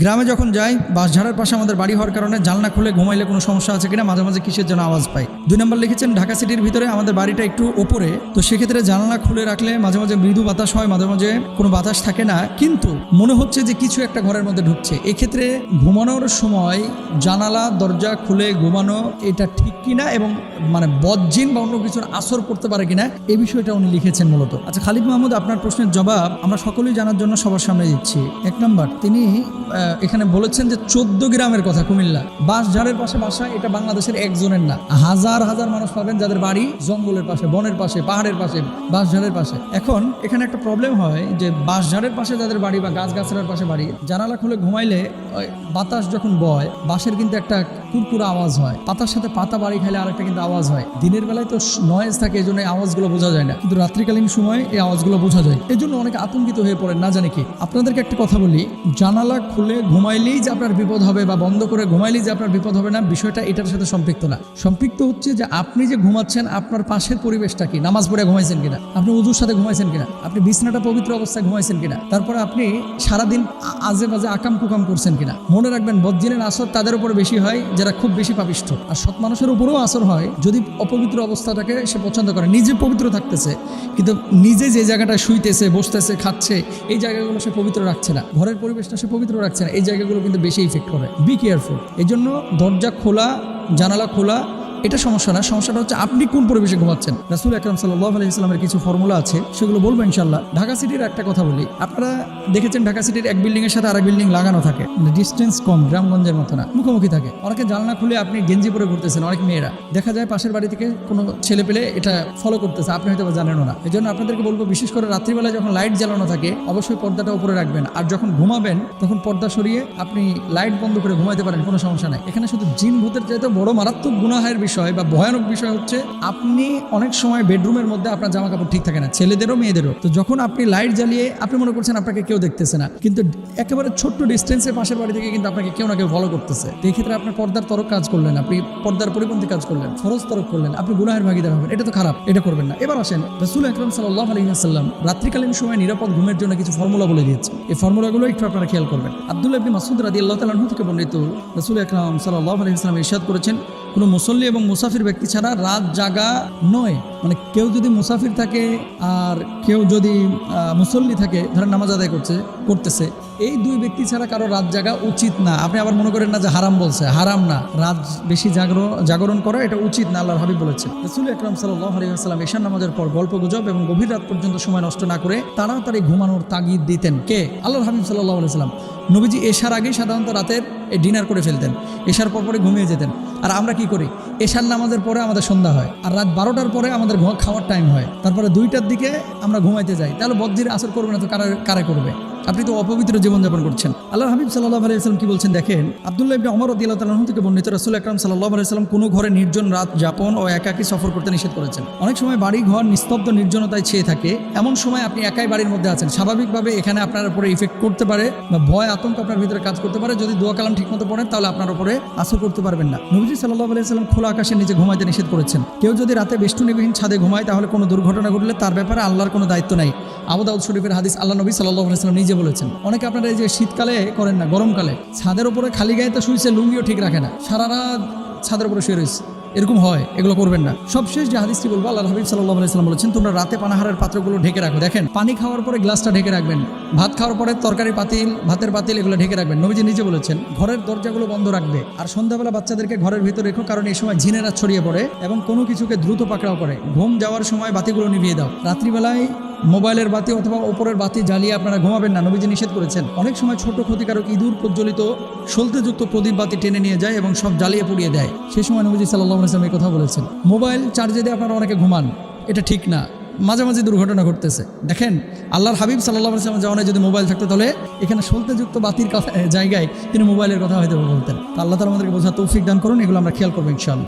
গ্রামে যখন যাই বাঁশঝাড়ের পাশে আমাদের বাড়ি হওয়ার কারণে জানলা খুলে ঘুমাইলে কোনো সমস্যা আছে কিনা মাঝে মাঝে কিসের জন্য আওয়াজ পাই। দুই নম্বর লিখেছেন, ঢাকা সিটির ভিতরে আমাদের বাড়িটা একটু ওপরে, তো সেক্ষেত্রে জানলা খুলে রাখলে মাঝে মাঝে মৃদু বাতাস হয়, মাঝে মাঝে কোনো বাতাস থাকে না। কিন্তু মনে হচ্ছে যে কিছু একটা ঘরের মধ্যে ঢুকছে। এক্ষেত্রে ঘুমানোর সময় জানালা, দরজা খুলে ঘুমানো এটা ঠিক কিনা এবং মানে বজ্জিন বা অন্য কিছুর আসর পড়তে পারে কিনা এই বিষয়টা উনি লিখেছেন মূলত। আচ্ছা খালিদ মাহমুদ, আপনার প্রশ্নের জবাব আমরা সকলেই জানার জন্য সবার সামনে দিচ্ছি। এক নম্বর, তিনি এখানে বলেছেন যে চোদ্দ গ্রামের কথা কুমিল্লা। বাঁশঝাড়ের পাশে বাসা এটা বাংলাদেশের একজনের না। হাজার হাজার মানুষ পাবেন যাদের বাড়ি জঙ্গলের পাশে, বনের পাশে, পাহাড়ের পাশে বাঁশঝাড়ের পাশে। এখন এখানে একটা প্রবলেম হয় যে বাঁশঝাড়ের পাশে যাদের বাড়ি বা গাছ গাছড়ার পাশে বাড়ি, জানালা খুলে ঘুমাইলে বাতাস যখন বয়, বাঁশের কিন্তু একটা কুরকুরা আওয়াজ হয়। পাতার সাথে পাতা বাড়ি খাইলে আরেকটা কিন্তু আওয়াজ হয়। দিনের বেলায় তো নয়েজ থাকে, এই জন্য আওয়াজগুলো বোঝা যায় না। কিন্তু রাত্রিকালীন সময় এই আওয়াজগুলো বোঝা যায়। এই জন্য অনেকে আতঙ্কিত হয়ে পড়েন, না জানি কি। আপনাদেরকে একটা কথা বলি, জানালা খুলে ঘুমাইলেই যে আপনার বিপদ হবে বা বন্ধ করে ঘুমাইলেই যে আপনার বিপদ হবে না, বিষয়টা এটার সাথে সম্পৃক্ত না। সম্পৃক্ত হচ্ছে যে আপনি যে ঘুমাচ্ছেন, আপনার পাশের পরিবেশটা কি? নামাজ পড়ে ঘুমাইছেন কিনা? আপনি উজুর সাথে ঘুমাইছেন কিনা? আপনি বিছনাটা পবিত্র অবস্থায় ঘুমাইছেন কিনা? তারপরে আপনি সারাদিন আজে বাজে আকাম কুকাম করছেন কিনা? মনে রাখবেন বজ্জিনের আসর তাদের উপর বেশি হয়, যারা খুব বেশি পাপিষ্ঠ। আর সৎ মানুষের উপরেও আসর হয়, যদি অপবিত্র অবস্থাটাকে সে পছন্দ করে। নিজে পবিত্র থাকতেছে, কিন্তু নিজে যে জায়গাটা শুইতেছে, বসতেছে, খাচ্ছে, এই জায়গাগুলো সে পবিত্র রাখছে না। ঘরের পরিবেশটা সে পবিত্র রাখছে না। এই জায়গাগুলো কিন্তু বেশি ইফেক্ট করে। বি কেয়ারফুল এই জন্য দরজা খোলা জানালা খোলা এটা সমস্যা না, সমস্যাটা হচ্ছে আপনি কোন পরিবেশে ঘুমাচ্ছেন? রাসুল আকরম সাল্লাহ আলি ইসলামের কিছু ফর্মুলা আছে, সেগুলো বলব ইনশাল্লাহ ঢাকা সিটির একটা কথা বলি। আপনারা দেখেছেন ঢাকা সিটির এক বিল্ডিং এর সাথে আরেক বিল্ডিং লাগানো থাকে। ডিস্টেন্স কম, গ্রামগঞ্জের মতো না, মুখোমুখি থাকে। অনেকে জানলা খুলে আপনি গেঞ্জি পরে ঘুরতেছেন, অনেক মেয়েরা। দেখা যায় পাশের বাড়ি থেকে কোনো ছেলে পেলে এটা ফলো করতেছে, আপনি হয়তো জানেনও না। এই জন্য আপনাদেরকে বলব, বিশেষ করে রাত্রিবেলায় যখন লাইট জ্বালানো থাকে, অবশ্যই পর্দাটা উপরে রাখবেন। আর যখন ঘুমাবেন, তখন পর্দা সরিয়ে আপনি লাইট বন্ধ করে ঘুমাইতে পারেন, কোনো সমস্যা নাই। এখানে শুধু জিন ভূতের চাইতে বড় মারাত্মক গুনাহের বিষয় বা ভয়ানক বিষয় হচ্ছে, আপনি অনেক সময় বেডরুমের মধ্যে আপনার জামা কাপড় ঠিক থাকে না, ছেলেদেরও, মেয়েদেরও। তো যখন আপনি লাইট জ্বালিয়ে আপনি মনে করছেন আপনাকে কেউ দেখতেছে না, কিন্তু একেবারে ছোট্ট ডিস্টেন্সের পাশের বাড়ি থেকে কিন্তু আপনাকে কেউ না কেউ ফলো করতেছে। এই ক্ষেত্রে আপনার পর্দার তরক কাজ করলেন, আপনি পর্দার পরিপন্থী কাজ করলেন, ফরজ তরক করলেন, আপনি গুনাহের ভাগিদার হবেন, এটা তো খারাপ, এটা করবেন না। এবার আসেন, রসুল আকরম সাল্লাহ আলহিহাসাল্লাম রাত্রিকালীন সময় নিরাপদ ঘুমের জন্য কিছু ফর্মুলা বলে দিয়েছে এই ফর্মুলাগুলো একটু আপনারা খেয়াল করবেন। আব্দুল ইবনে মাসুদ রাদি আল্লাহ তালাহু থেকে বর্ণিত রসুল আকরাম সাল্লাহ আলহিহাস্লাম ইরশাদ করেছেন কোনো মুসল্লি এবং মুসাফির ব্যক্তি ছাড়া রাত জাগা নয়। মানে কেউ যদি মুসাফির থাকে আর কেউ যদি মুসল্লি থাকে, ধরেন নামাজ আদায় করছে, করতেছে, এই দুই ব্যক্তি ছাড়া কারও রাত জাগা উচিত না। আপনি আবার মনে করেন না যে হারাম বলছে। হারাম না। রাত বেশি জাগরণ জাগরণ করা, এটা উচিত না, আল্লাহর হাবিব বলেছে। রসুল আকরাম সাল্লাহ আলিয়াল্লাম এশান নামাজের পর গল্প গুজব এবং গভীর রাত পর্যন্ত সময় নষ্ট না করে তাড়াতাড়ি ঘুমানোর তাগিদ দিতেন। কে? আল্লাহর হাবিব সাল্লাহ আলাইসাল্লাম নবীজি এশার আগেই সাধারণত রাতের ডিনার করে ফেলতেন। এশার পর পরে ঘুমিয়ে যেতেন। আর আমরা কি করি? এশার নামাজের পরে আমাদের সন্ধ্যা হয়, আর রাত বারোটার পরে আমাদের খাওয়ার টাইম হয়। তারপরে দুইটার দিকে আমরা ঘুমাইতে যাই। তাহলে বদ্ধির আসর করবে না তো কারা কারা করবে? আপনি তো অপবিত্র জীবনযাপন করছেন। আল্লাহ হাবিব সাল্লাহ আলাইসালাম কি বলছেন? দেখেন, আব্দুল্লাহ ইবনে অমর তালাহ থেকে বর্ণিত রসুল আকরাম সাল্লাহ আলাইসালাম কোনো ঘরে নির্জন রাত যাপন ও একাকী সফর করতে নিষেধ করেছেন। অনেক সময় বাড়ি ঘর নিস্তব্ধ নির্জনতায় ছেয়ে থাকে। এমন সময় আপনি একাই বাড়ির মধ্যে আছেন। স্বাভাবিকভাবে এখানে আপনার উপরে ইফেক্ট করতে পারে বা ভয়, আতঙ্ক আপনার ভিতরে কাজ করতে পারে। যদি দোয়া কালাম ঠিকমতো পড়েন, তাহলে আপনার উপরে আসর করতে পারবেন না। নবীজি সাল্লাহ আলাইসালাম খোলা আকাশের নিচে ঘুমাইতে নিষেধ করেছেন। কেউ যদি রাতে বেষ্টনীবিহীন ছাদে ঘুমায়, তাহলে কোনো দুর্ঘটনা ঘটলে তার ব্যাপারে আল্লাহর কোনো দায়িত্ব নাই। আবু দাউদ শরীফের হাদিস আল্লাহ নবী সাল্লাহ আলাইসালাম নিজে বলেছেন, অনেকে আপনারা এই যে শীতকালে করেন না, গরমকালে, ছাদের উপরে খালি গায়ে তো শুয়েছে লুঙ্গিও ঠিক রাখে না। সারা রাত ছাদের উপরে শুয়ে রয়েছে। এরকম হয়, এগুলো করবেন না। সবশেষ যে হাদিসটি বলব আল্লাহ হাবিব সাল্লাহ আলাইসালাম বলেছেন, তোমরা রাতে পানাহারের পাত্রগুলো ঢেকে রাখো। দেখেন, পানি খাওয়ার পরে গ্লাসটা ঢেকে রাখবেন। ভাত খাওয়ার পরে তরকারি, পাতিল, ভাতের পাতিল এগুলো ঢেকে রাখবেন। নবীজি নিজে বলেছেন, ঘরের দরজাগুলো বন্ধ রাখবে। আর সন্ধ্যাবেলা বাচ্চাদেরকে ঘরের ভিতরে রেখো, কারণ এই সময় ঝিনেরা ছড়িয়ে পড়ে এবং কোনো কিছুকে দ্রুত পাকড়াও করে। ঘুম যাওয়ার সময় বাতিগুলো নিভিয়ে দাও। রাত্রিবেলায় মোবাইলের বাতি অথবা ওপরের বাতি জ্বালিয়ে আপনারা ঘুমাবেন না। নবীজি নিষেধ করেছেন। অনেক সময় ছোট ক্ষতিকারক ইঁদুর প্রজ্বলিত সলতেযুক্ত প্রদীপ বাতি টেনে নিয়ে যায় এবং সব জ্বালিয়ে পুড়িয়ে দেয়। সেই সময় নবীজি সাল্লাহ আসলাম এই কথা বলেছেন। মোবাইল চার্জে দিয়ে আপনারা অনেকে ঘুমান। এটা ঠিক না। মাঝে মাঝে দুর্ঘটনা ঘটতেছে। দেখেন, আল্লাহর হাবিব সাল্লাহ আসলাম জামানায় যদি মোবাইল থাকতো, তাহলে এখানে সলতেযুক্ত বাতির কথা জায়গায় তিনি মোবাইলের কথা হয়তো বলতেন। আল্লাহ তালা আমাদেরকে বোঝা তৌফিক দান করুন। এগুলো আমরা খেয়াল করব ইনশাল্লাহ